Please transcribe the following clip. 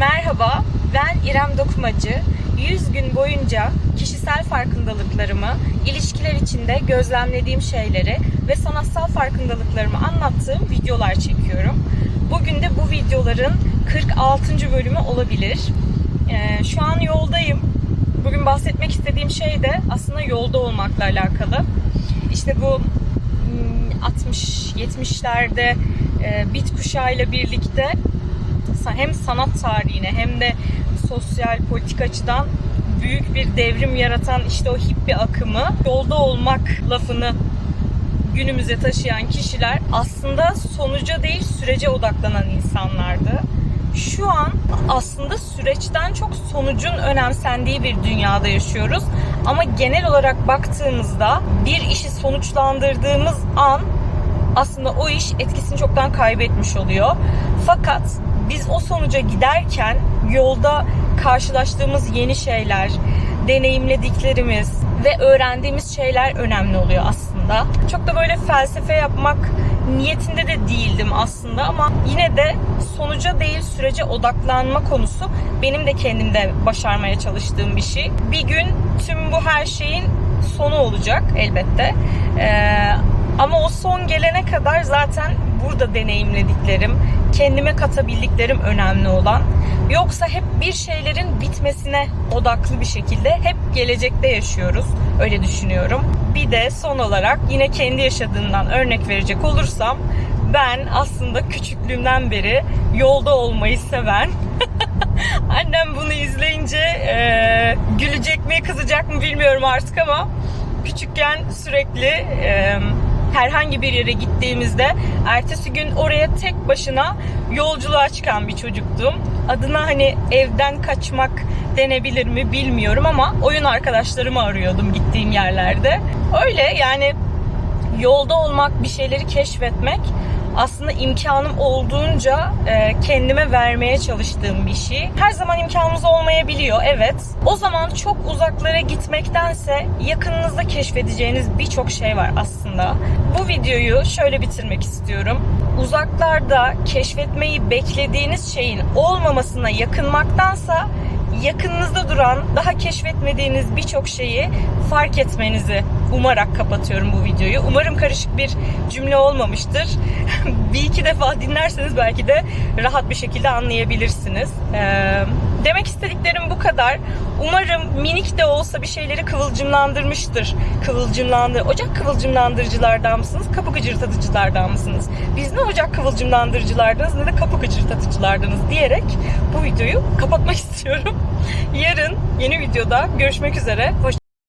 Merhaba, ben İrem Dokumacı. 100 gün boyunca kişisel farkındalıklarımı, ilişkiler içinde gözlemlediğim şeyleri ve sanatsal farkındalıklarımı anlattığım videolar çekiyorum. Bugün de bu videoların 46. bölümü olabilir. Ee, şu an yoldayım. Bugün bahsetmek istediğim şey de aslında yolda olmakla alakalı. İşte bu hmm, 60-70'lerde e, bit kuşağıyla birlikte hem sanat tarihine hem de sosyal politik açıdan büyük bir devrim yaratan işte o hippie akımı yolda olmak lafını günümüze taşıyan kişiler aslında sonuca değil sürece odaklanan insanlardı. Şu an aslında süreçten çok sonucun önemsendiği bir dünyada yaşıyoruz. Ama genel olarak baktığımızda bir işi sonuçlandırdığımız an aslında o iş etkisini çoktan kaybetmiş oluyor. Fakat biz o sonuca giderken yolda karşılaştığımız yeni şeyler, deneyimlediklerimiz ve öğrendiğimiz şeyler önemli oluyor aslında. Çok da böyle felsefe yapmak niyetinde de değildim aslında ama yine de sonuca değil sürece odaklanma konusu benim de kendimde başarmaya çalıştığım bir şey. Bir gün tüm bu her şeyin sonu olacak elbette. Ee, ama o son gelene kadar zaten burada deneyimlediklerim, kendime katabildiklerim önemli olan. Yoksa hep bir şeylerin bitmesine odaklı bir şekilde hep gelecekte yaşıyoruz. Öyle düşünüyorum. Bir de son olarak yine kendi yaşadığımdan örnek verecek olursam ben aslında küçüklüğümden beri yolda olmayı seven Annem bunu izleyince e, gülecek mi kızacak mı bilmiyorum artık ama küçükken sürekli e, herhangi bir yere gittiğimizde ertesi gün oraya tek başına yolculuğa çıkan bir çocuktum. Adına hani evden kaçmak denebilir mi bilmiyorum ama oyun arkadaşlarımı arıyordum gittiğim yerlerde. Öyle yani yolda olmak, bir şeyleri keşfetmek aslında imkanım olduğunca e, kendime vermeye çalıştığım bir şey. Her zaman imkanımız olmayabiliyor, evet. O zaman çok uzaklara gitmektense yakınınızda keşfedeceğiniz birçok şey var aslında. Bu videoyu şöyle bitirmek istiyorum. Uzaklarda keşfetmeyi beklediğiniz şeyin olmamasına yakınmaktansa yakınınızda duran, daha keşfetmediğiniz birçok şeyi fark etmenizi umarak kapatıyorum bu videoyu. Umarım karışık bir cümle olmamıştır. bir iki defa dinlerseniz belki de rahat bir şekilde anlayabilirsiniz. Ee, demek istediklerim bu kadar. Umarım minik de olsa bir şeyleri kıvılcımlandırmıştır. Kıvılcımlandı. Ocak kıvılcımlandırıcılardan mısınız? Kapı gıcırtatıcılardan mısınız? Biz ne ocak kıvılcımlandırıcılardanız ne de kapı gıcırtatıcılardanız diyerek bu videoyu kapatmak istiyorum. Yarın yeni videoda görüşmek üzere. Hoşçakalın.